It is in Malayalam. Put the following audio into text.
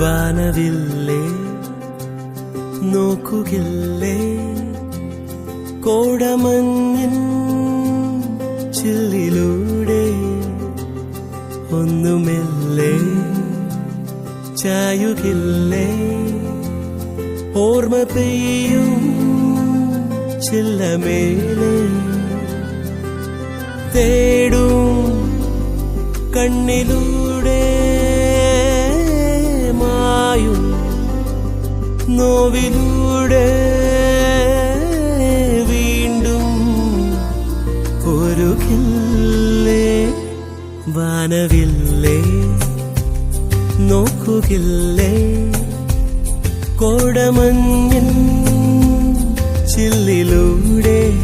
വാനവില്ലേ? നോക്കുകില്ലേ? കോടമഞ്ഞിൻ ചില്ലിലൂടെ ഒന്നുമില്ലേ? ചായുകില്ലേ? ഓർമ്മ പെയ്യും ചില്ലമേലെ തേടും കണ്ണിലൂടെ നോവിലൂടെ വീണ്ടും ഒരുകില്ലേ? വാനവില്ലേ? നോക്കുകില്ലേ? ചില്ലിലൂടെ